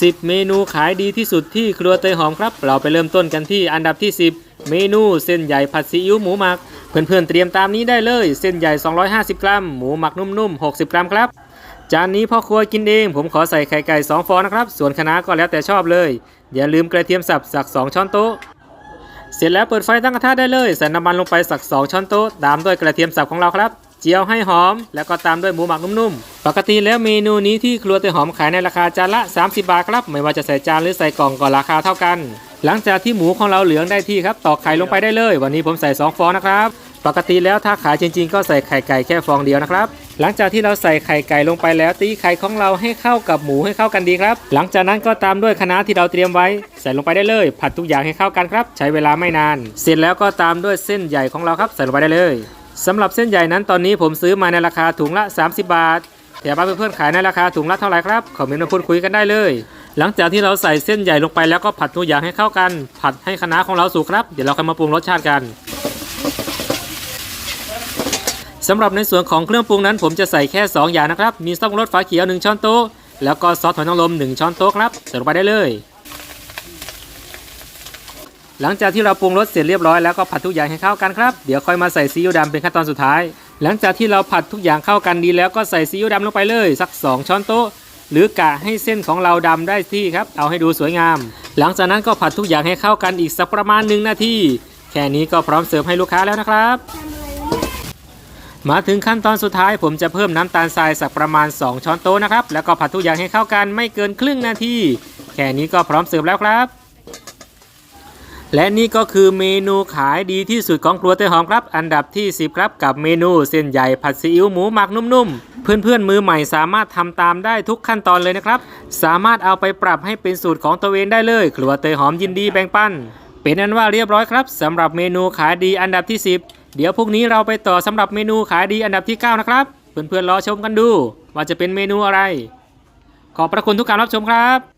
10 เมนูขายดีที่สุดที่ครัวเตยหอมครับ เราไปเริ่มต้นกันที่อันดับที่ 10 เมนูเส้นใหญ่ผัดซีอิ๊วหมูหมัก เพื่อนๆเตรียมตามนี้ได้เลย เส้นใหญ่ 250 กรัม หมูหมักนุ่มๆ 60 กรัมครับ จานนี้พ่อครัวกินเอง ผมขอใส่ไข่ไก่ 2 ฟองนะครับ ส่วนคะน้าก็แล้วแต่ชอบเลย อย่าลืมกระเทียมสับสัก 2 ช้อนโต๊ะ เสร็จแล้วเปิดไฟตั้งกระทะได้เลย ใส่น้ำมันลงไปสัก 2 ช้อนโต๊ะ ตามด้วยกระเทียมสับของเราครับ เจียวให้หอม แล้วก็ตามด้วยหมูหมักนุ่มๆ ปกติแล้วเมนูนี้ที่ครัวเตยหอมขายในราคาจานละ 30 บาทครับ ไม่ว่าจะใส่จานหรือใส่กล่องก็ราคาเท่ากัน หลังจากที่หมูของเราเหลืองได้ที่ครับ ตอกไข่ลงไปได้เลย วันนี้ผมใส่ 2 ฟองนะครับ ปกติแล้วถ้าขายจริง ๆ ก็ใส่ไข่ไก่แค่ฟองเดียวนะครับ หลังจากที่เราใส่ไข่ไก่ลงไปแล้วตีไข่ของเราให้เข้ากับหมูให้เข้ากันดีครับ หลังจากนั้นก็ตามด้วยคะน้าที่เราเตรียมไว้ ใส่ลงไปได้เลย ผัดทุกอย่างให้เข้ากันครับ ใช้เวลาไม่นาน เสร็จแล้วก็ตามด้วยเส้นใหญ่ของเราครับ ใส่ลงไปได้เลย สำหรับเส้นใหญ่นั้นตอนนี้ผมซื้อมาในราคาถุงละ 30 บาทแต่บ้านเพื่อนๆขายในราคาถุงละเท่าไหร่ครับคอมเมนต์มาพูดคุยกันได้เลย หลังจากที่เราใส่เส้นใหญ่ลงไปแล้วก็ผัดทุกอย่างให้เข้ากัน ผัดให้คณะของเราสุกครับ เดี๋ยวเราค่อยมาปรุงรสชาติกันสำหรับในส่วนของเครื่องปรุงนั้น ผมจะใส่แค่ 2 อย่างนะครับ มีซอสปรุงรสฝาเขียว 1 ช้อนโต๊ะ แล้วก็ซอสหอยนางรม1ช้อนโต๊ะครับใส่ลงไปได้เลย หลังจากที่เราปรุงรสเสร็จเรียบร้อยแล้วก็ผัดทุกอย่างให้เข้ากันครับเดี๋ยวค่อยมาใส่ซีอิ๊วดำเป็นขั้นตอนสุดท้าย หลังจากที่เราผัดทุกอย่างเข้ากันดีแล้วก็ใส่ซีอิ๊วดำลงไปเลย สัก 2 ช้อนโต๊ะ หรือกะให้เส้นของเราดำได้ที่ครับเอาให้ดูสวยงาม หลังจากนั้นก็ผัดทุกอย่างให้เข้ากันอีกสักประมาณ1นาทีแค่นี้ก็พร้อมเสิร์ฟให้ลูกค้าแล้วนะครับมาถึงขั้นตอนสุดท้ายผมจะเพิ่มน้ำตาลทรายสักประมาณ 2 ช้อนโต๊ะนะครับแล้วก็ผัดทุกอย่างให้เข้ากันไม่เกินครึ่งนาทีแค่นี้ก็พร้อมเสิร์ฟแล้วครับ และนี่ก็คือเมนูขายดีที่สุดของครัวเตยหอมครับ อันดับที่ 10 ครับกับเมนูเส้นใหญ่ผัดซีอิ๊วหมูหมักนุ่มๆ เพื่อนๆมือใหม่สามารถทำตามได้ทุกขั้นตอนเลยนะครับ สามารถเอาไปปรับให้เป็นสูตรของตัวเองได้เลย ครัวเตยหอมยินดีแบ่งปัน เป็นนั้นว่าเรียบร้อยครับสำหรับเมนูขายดีอันดับที่ 10 เดี๋ยวพรุ่งนี้เราไปต่อสำหรับเมนูขายดีอันดับที่ 9 นะครับ เพื่อนๆรอชมกันดู ว่าจะเป็นเมนูอะไร ขอบพระคุณทุกการรับชมครับ